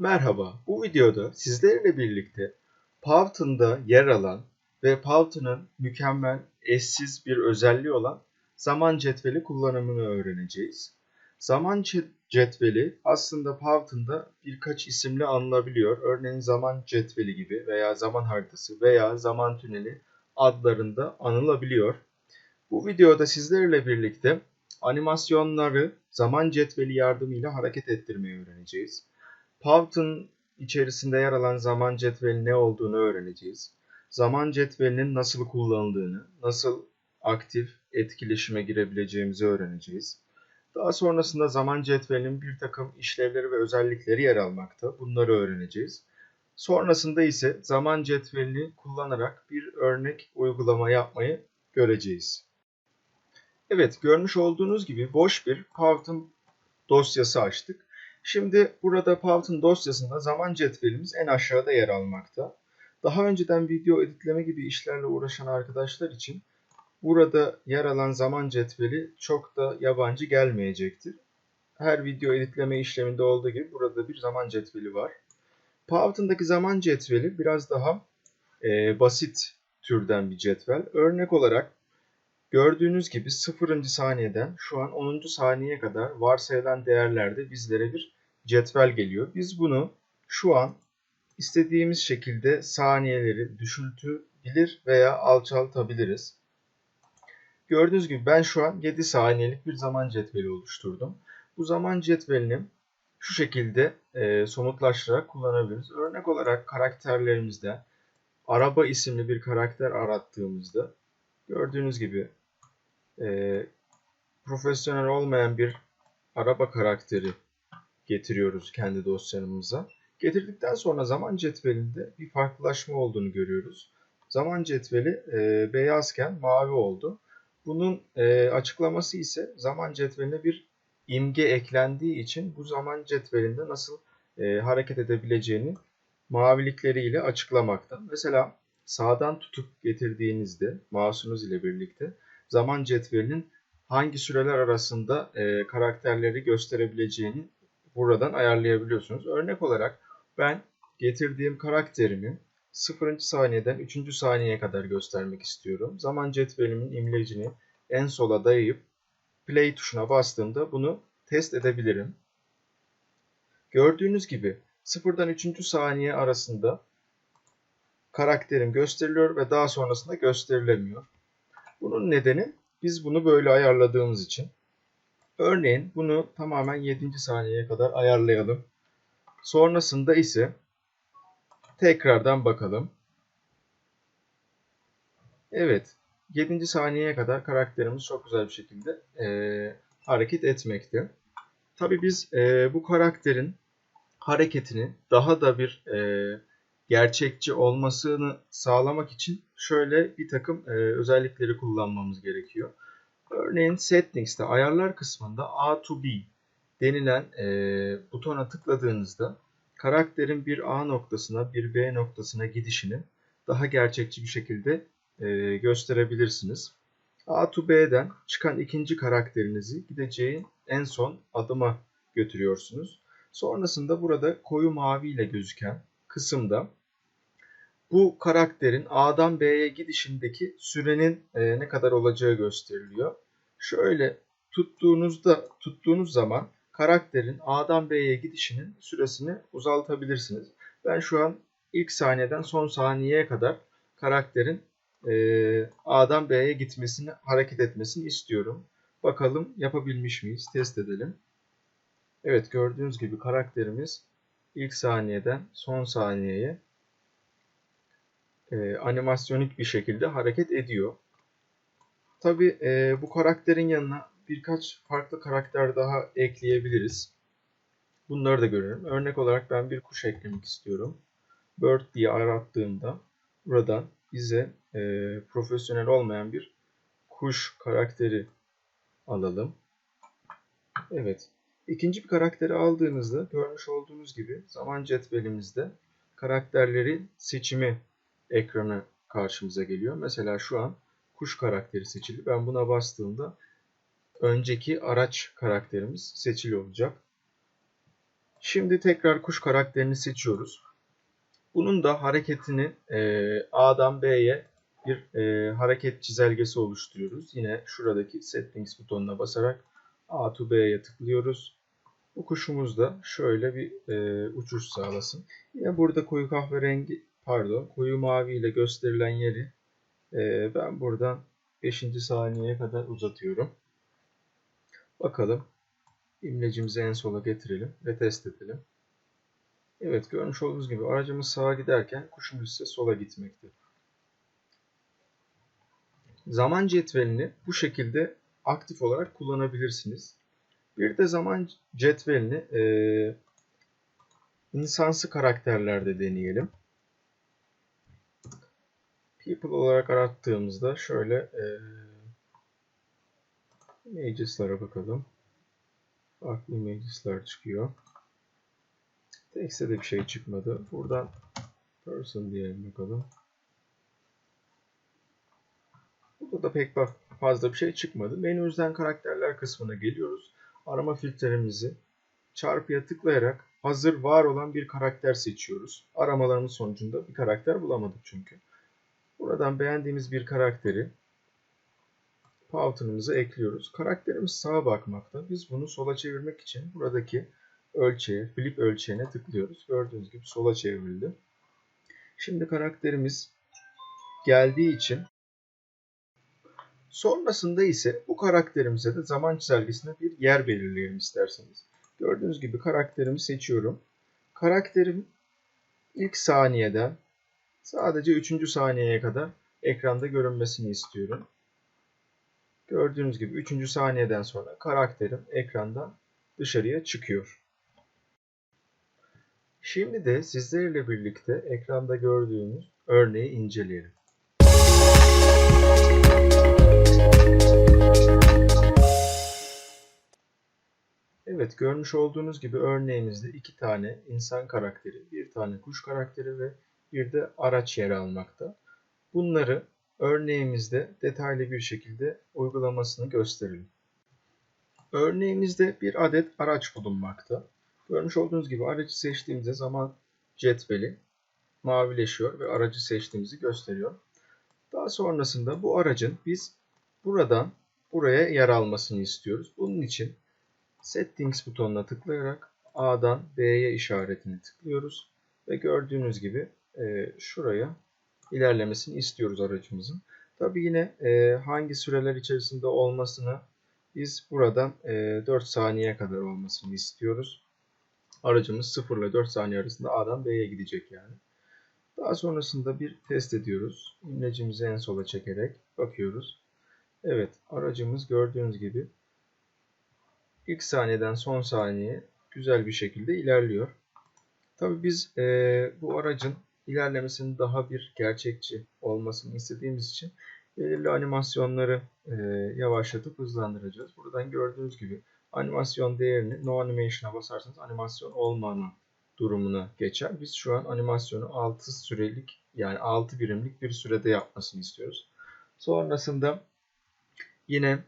Merhaba, bu videoda sizlerle birlikte Powton'da yer alan ve Powton'ın mükemmel, eşsiz bir özelliği olan zaman cetveli kullanımını öğreneceğiz. Zaman cetveli aslında Powton'da birkaç isimle anılabiliyor. Örneğin zaman cetveli gibi veya zaman haritası veya zaman tüneli adlarında anılabiliyor. Bu videoda sizlerle birlikte animasyonları zaman cetveli yardımıyla hareket ettirmeyi öğreneceğiz. Powton içerisinde yer alan zaman cetveli ne olduğunu öğreneceğiz. Zaman cetvelinin nasıl kullanıldığını, nasıl aktif etkileşime girebileceğimizi öğreneceğiz. Daha sonrasında zaman cetvelinin bir takım işlevleri ve özellikleri yer almakta. Bunları öğreneceğiz. Sonrasında ise zaman cetvelini kullanarak bir örnek uygulama yapmayı göreceğiz. Evet, görmüş olduğunuz gibi boş bir Powton dosyası açtık. Şimdi burada Powton dosyasında zaman cetvelimiz en aşağıda yer almakta. Daha önceden video editleme gibi işlerle uğraşan arkadaşlar için burada yer alan zaman cetveli çok da yabancı gelmeyecektir. Her video editleme işleminde olduğu gibi burada bir zaman cetveli var. Powton'daki zaman cetveli biraz daha e, basit türden bir cetvel. Örnek olarak gördüğünüz gibi 0. saniyeden şu an 10. saniyeye kadar varsayılan değerlerde bizlere bir cetvel geliyor. Biz bunu şu an istediğimiz şekilde saniyeleri düşültebilir veya alçaltabiliriz. Gördüğünüz gibi ben şu an 7 saniyelik bir zaman cetveli oluşturdum. Bu zaman cetvelini şu şekilde e, somutlaştırarak kullanabiliriz. Örnek olarak karakterlerimizde araba isimli bir karakter arattığımızda gördüğünüz gibi e, profesyonel olmayan bir araba karakteri getiriyoruz kendi dosyanımıza. Getirdikten sonra zaman cetvelinde bir farklılaşma olduğunu görüyoruz. Zaman cetveli e, beyazken mavi oldu. Bunun e, açıklaması ise zaman cetveline bir imge eklendiği için bu zaman cetvelinde nasıl e, hareket edebileceğini mavilikleriyle açıklamakta. Mesela sağdan tutup getirdiğinizde mouse'unuz ile birlikte zaman cetvelinin hangi süreler arasında e, karakterleri gösterebileceğini buradan ayarlayabiliyorsunuz. Örnek olarak ben getirdiğim karakterimi 0. saniyeden 3. saniyeye kadar göstermek istiyorum. Zaman cetvelimin imlecini en sola dayayıp play tuşuna bastığımda bunu test edebilirim. Gördüğünüz gibi 0'dan 3. saniye arasında karakterim gösteriliyor ve daha sonrasında gösterilemiyor. Bunun nedeni biz bunu böyle ayarladığımız için. Örneğin bunu tamamen 7. saniyeye kadar ayarlayalım. Sonrasında ise tekrardan bakalım. Evet. 7. saniyeye kadar karakterimiz çok güzel bir şekilde e, hareket etmekte. Tabi biz e, bu karakterin hareketini daha da bir e, gerçekçi olmasını sağlamak için şöyle bir takım e, özellikleri kullanmamız gerekiyor. Örneğin Settings'te ayarlar kısmında A to B denilen e, butona tıkladığınızda karakterin bir A noktasına bir B noktasına gidişini daha gerçekçi bir şekilde e, gösterebilirsiniz. A to B'den çıkan ikinci karakterinizi gideceği en son adıma götürüyorsunuz. Sonrasında burada koyu mavi ile gözüken kısımda bu karakterin A'dan B'ye gidişindeki sürenin e, ne kadar olacağı gösteriliyor. Şöyle tuttuğunuzda tuttuğunuz zaman karakterin A'dan B'ye gidişinin süresini uzaltabilirsiniz. Ben şu an ilk saniyeden son saniyeye kadar karakterin e, A'dan B'ye gitmesini, hareket etmesini istiyorum. Bakalım yapabilmiş miyiz? Test edelim. Evet gördüğünüz gibi karakterimiz ilk saniyeden son saniyeye e, animasyonik bir şekilde hareket ediyor. Tabi e, bu karakterin yanına birkaç farklı karakter daha ekleyebiliriz. Bunları da görelim. Örnek olarak ben bir kuş eklemek istiyorum. Bird diye arattığımda buradan bize e, profesyonel olmayan bir kuş karakteri alalım. Evet. İkinci bir karakteri aldığınızda görmüş olduğunuz gibi zaman cetvelimizde karakterleri seçimi ekranı karşımıza geliyor. Mesela şu an kuş karakteri seçili. Ben buna bastığımda önceki araç karakterimiz seçili olacak. Şimdi tekrar kuş karakterini seçiyoruz. Bunun da hareketini e, A'dan B'ye bir e, hareket çizelgesi oluşturuyoruz. Yine şuradaki Settings butonuna basarak A to B'ye tıklıyoruz. Bu kuşumuz da şöyle bir e, uçuş sağlasın. Yine burada koyu kahverengi, pardon, koyu mavi ile gösterilen yeri e, ben buradan 5. saniyeye kadar uzatıyorum. Bakalım. İmlecimizi en sola getirelim ve test edelim. Evet görmüş olduğunuz gibi aracımız sağa giderken kuşumuz ise sola gitmekte. Zaman cetvelini bu şekilde aktif olarak kullanabilirsiniz. Bir de zaman cetvelini e, insansı karakterlerde deneyelim. People olarak arattığımızda şöyle e, images'lara bakalım. Farklı images'lar çıkıyor. Text'e de bir şey çıkmadı. Buradan person diyelim bakalım. Burada da pek fazla bir şey çıkmadı. Menümüzden karakterler kısmına geliyoruz. Arama filtremizi çarpıya tıklayarak hazır var olan bir karakter seçiyoruz. Aramalarımız sonucunda bir karakter bulamadık çünkü. Buradan beğendiğimiz bir karakteri Pattern'ımıza ekliyoruz. Karakterimiz sağa bakmakta. Biz bunu sola çevirmek için buradaki ölçeğe, flip ölçeğine tıklıyoruz. Gördüğünüz gibi sola çevrildi. Şimdi karakterimiz geldiği için sonrasında ise bu karakterimize de zaman çizelgesine bir yer belirleyelim isterseniz. Gördüğünüz gibi karakterimi seçiyorum. Karakterim ilk saniyeden sadece 3. saniyeye kadar ekranda görünmesini istiyorum. Gördüğünüz gibi 3. saniyeden sonra karakterim ekrandan dışarıya çıkıyor. Şimdi de sizlerle birlikte ekranda gördüğünüz örneği inceleyelim. Evet görmüş olduğunuz gibi örneğimizde iki tane insan karakteri, bir tane kuş karakteri ve bir de araç yer almakta. Bunları örneğimizde detaylı bir şekilde uygulamasını gösterelim. Örneğimizde bir adet araç bulunmakta. Görmüş olduğunuz gibi aracı seçtiğimizde zaman cetveli mavileşiyor ve aracı seçtiğimizi gösteriyor. Daha sonrasında bu aracın biz buradan buraya yer almasını istiyoruz. Bunun için Settings butonuna tıklayarak A'dan B'ye işaretini tıklıyoruz ve gördüğünüz gibi e, şuraya ilerlemesini istiyoruz aracımızın. Tabi yine e, hangi süreler içerisinde olmasını biz buradan e, 4 saniye kadar olmasını istiyoruz. Aracımız 0 ile 4 saniye arasında A'dan B'ye gidecek yani. Daha sonrasında bir test ediyoruz. İmlecimizi en sola çekerek bakıyoruz. Evet aracımız gördüğünüz gibi ilk saniyeden son saniye güzel bir şekilde ilerliyor. Tabi biz e, bu aracın ilerlemesinin daha bir gerçekçi olmasını istediğimiz için belirli animasyonları e, yavaşlatıp hızlandıracağız. Buradan gördüğünüz gibi animasyon değerini no animation'a basarsanız animasyon olmama durumuna geçer. Biz şu an animasyonu 6 sürelik yani 6 birimlik bir sürede yapmasını istiyoruz. Sonrasında yine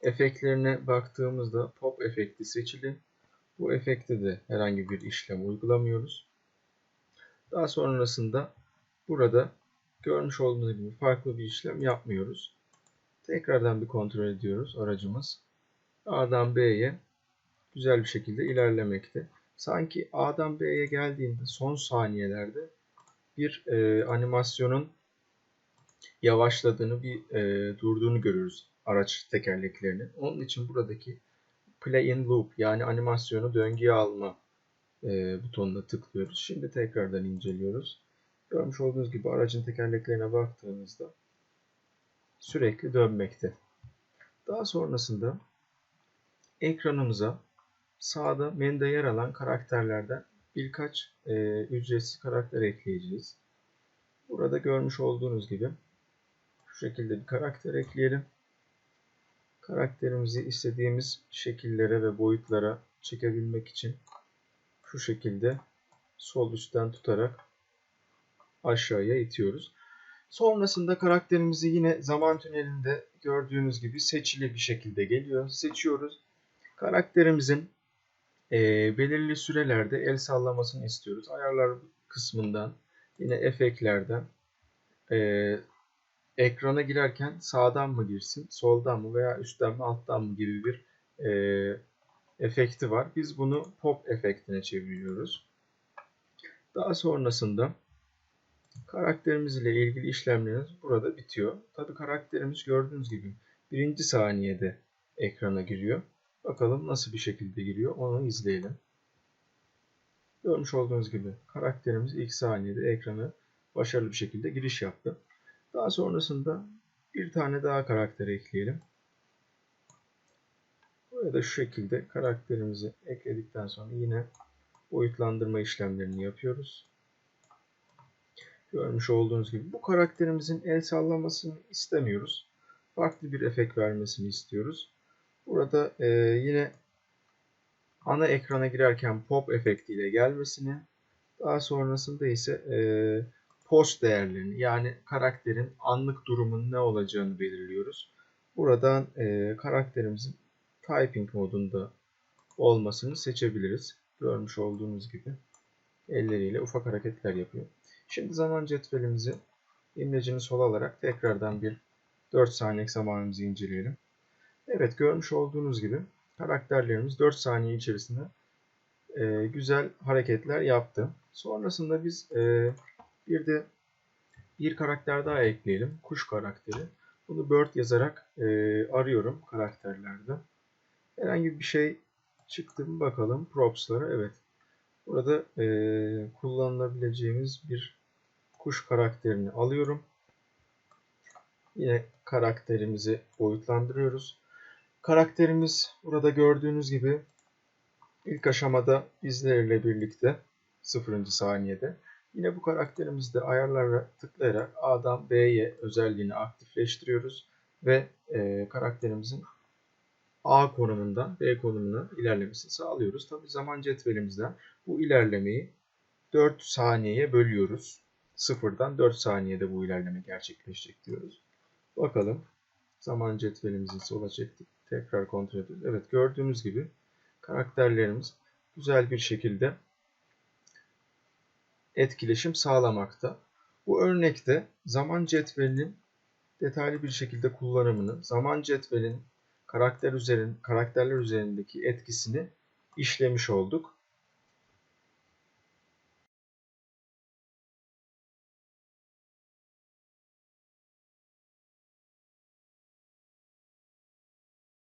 efektlerine baktığımızda pop efekti seçili. Bu efekte de herhangi bir işlem uygulamıyoruz. Daha sonrasında burada görmüş olduğunuz gibi farklı bir işlem yapmıyoruz. Tekrardan bir kontrol ediyoruz aracımız. A'dan B'ye güzel bir şekilde ilerlemekte. Sanki A'dan B'ye geldiğinde son saniyelerde bir e, animasyonun yavaşladığını, bir e, durduğunu görürüz araç tekerleklerinin. Onun için buradaki Play in Loop yani animasyonu döngüye alma e, butonuna tıklıyoruz. Şimdi tekrardan inceliyoruz. Görmüş olduğunuz gibi aracın tekerleklerine baktığınızda sürekli dönmekte. Daha sonrasında ekranımıza sağda menüde yer alan karakterlerden birkaç e, ücretsiz karakter ekleyeceğiz. Burada görmüş olduğunuz gibi şu şekilde bir karakter ekleyelim. Karakterimizi istediğimiz şekillere ve boyutlara çekebilmek için şu şekilde sol üstten tutarak aşağıya itiyoruz. Sonrasında karakterimizi yine zaman tünelinde gördüğünüz gibi seçili bir şekilde geliyor. Seçiyoruz. Karakterimizin e, belirli sürelerde el sallamasını istiyoruz. Ayarlar kısmından yine efektlerden e, ekrana girerken sağdan mı girsin, soldan mı veya üstten mi alttan mı gibi bir e, efekti var. Biz bunu pop efektine çeviriyoruz. Daha sonrasında karakterimiz ile ilgili işlemlerimiz burada bitiyor. Tabi karakterimiz gördüğünüz gibi birinci saniyede ekrana giriyor. Bakalım nasıl bir şekilde giriyor onu izleyelim. Görmüş olduğunuz gibi karakterimiz ilk saniyede ekrana başarılı bir şekilde giriş yaptı. Daha sonrasında bir tane daha karakter ekleyelim. Buraya da şu şekilde karakterimizi ekledikten sonra yine boyutlandırma işlemlerini yapıyoruz. Görmüş olduğunuz gibi bu karakterimizin el sallamasını istemiyoruz. Farklı bir efekt vermesini istiyoruz. Burada e, yine ana ekrana girerken pop efektiyle gelmesini, daha sonrasında ise e, post değerlerini yani karakterin anlık durumun ne olacağını belirliyoruz. Buradan e, karakterimizin typing modunda olmasını seçebiliriz. Görmüş olduğunuz gibi elleriyle ufak hareketler yapıyor. Şimdi zaman cetvelimizi imlecini sol alarak tekrardan bir 4 saniye zamanımızı inceleyelim. Evet görmüş olduğunuz gibi karakterlerimiz 4 saniye içerisinde e, güzel hareketler yaptı. Sonrasında biz e, bir de bir karakter daha ekleyelim. Kuş karakteri. Bunu bird yazarak e, arıyorum karakterlerde. Herhangi bir şey çıktı mı bakalım props'lara. Evet. Burada e, kullanılabileceğimiz bir kuş karakterini alıyorum. Yine karakterimizi boyutlandırıyoruz. Karakterimiz burada gördüğünüz gibi ilk aşamada bizlerle birlikte 0. saniyede. Yine bu karakterimizde ayarlara tıklayarak A'dan B'ye özelliğini aktifleştiriyoruz ve e, karakterimizin A konumundan B konumuna ilerlemesini sağlıyoruz. Tabi zaman cetvelimizden bu ilerlemeyi 4 saniyeye bölüyoruz. Sıfırdan 4 saniyede bu ilerleme gerçekleşecek diyoruz. Bakalım zaman cetvelimizi sola çektik. Tekrar kontrol ediyoruz. Evet gördüğünüz gibi karakterlerimiz güzel bir şekilde etkileşim sağlamakta. Bu örnekte zaman cetvelinin detaylı bir şekilde kullanımını, zaman cetvelin karakter üzerin, karakterler üzerindeki etkisini işlemiş olduk.